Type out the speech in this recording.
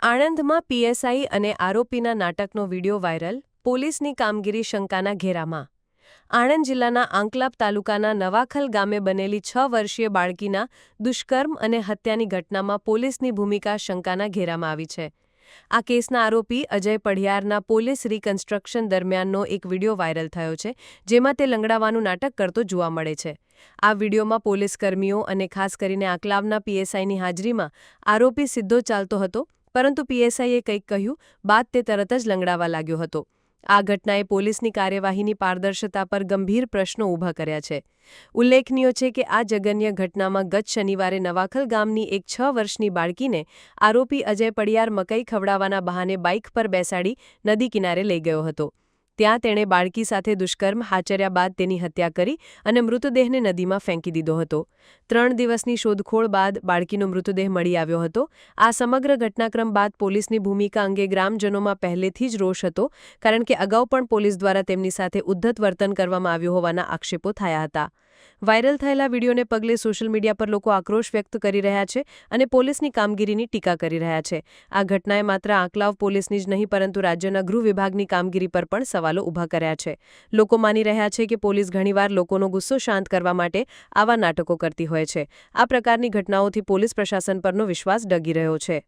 આણંદમાં પીએસઆઈ અને આરોપીના નાટકનો video viral, પોલીસની કામગીરી શંકાના ઘેરામાં. આણંદ જિલ્લાના આંકલાબ તાલુકાના નવાખલ ગામે બનેલી છ વર્ષીય બાળકીના દુષ્કર્મ અને હત્યાની ઘટનામાં પોલીસની ભૂમિકા શંકાના ઘેરામાં આવી છે. આ કેસના આરોપી અજય પઢિયારના પોલીસ રિકન્સ્ટ્રક્શન દરમિયાનનો એક વીડિયો વાયરલ થયો છે, જેમાં તે લંગડાવાનું નાટક કરતો જોવા મળે છે. આ વિડીયોમાં પોલીસ કર્મીઓ અને ખાસ કરીને આકલાવના પીએસઆઈની હાજરીમાં આરોપી સીધો ચાલતો હતો, પરંતુ પીએસઆઈએ કંઈક કહ્યું, બાદ તે તરત જ લંગડાવા લાગ્યો હતો. આ ઘટનાએ પોલીસની કાર્યવાહીની પારદર્શિતા પર ગંભીર પ્રશ્નો ઊભા કર્યા છે. ઉલ્લેખનીય છે કે આ જગન્ય ઘટનામાં ગત શનિવારે નવાખલ ગામની એક છ વર્ષની બાળકીને આરોપી અજય પડિયાર મકઈ ખવડાવવાના બહાને બાઇક પર બેસાડી નદી કિનારે લઈ ગયો હતો. ત્યાં તેણે બાળકી સાથે દુષ્કર્મ હાચર્યા બાદ તેની હત્યા કરી અને મૃતદેહને નદીમાં ફેંકી દીધો હતો. ત્રણ દિવસની શોધખોળ બાદ બાળકીનો મૃતદેહ મળી આવ્યો હતો. આ સમગ્ર ઘટનાક્રમ બાદ પોલીસની ભૂમિકા અંગે ગ્રામજનોમાં પહેલેથી જ રોષ હતો, કારણ કે અગાઉ પણ પોલીસ દ્વારા તેમની સાથે ઉદ્ધત વર્તન કરવામાં આવ્યું હોવાના આક્ષેપો થયા હતા. વાયરલ થયેલા વિડીયોને પગલે સોશિયલ મીડિયા પર લોકો આક્રોશ વ્યક્ત કરી રહ્યા છે અને પોલીસની કામગીરીની ટીકા કરી રહ્યા છે. આ ઘટનાએ માત્ર આંકલાવ પોલીસની જ નહીં, પરંતુ રાજ્યના ગૃહ વિભાગની કામગીરી પર પણ સવાલો ઊભા કર્યા છે. લોકો માની રહ્યા છે કે પોલીસ ઘણીવાર લોકોનો ગુસ્સો શાંત કરવા માટે આવા નાટકો કરતી હોય છે. આ પ્રકારની ઘટનાઓથી પોલીસ પ્રશાસન પરનો વિશ્વાસ ડગી રહ્યો છે.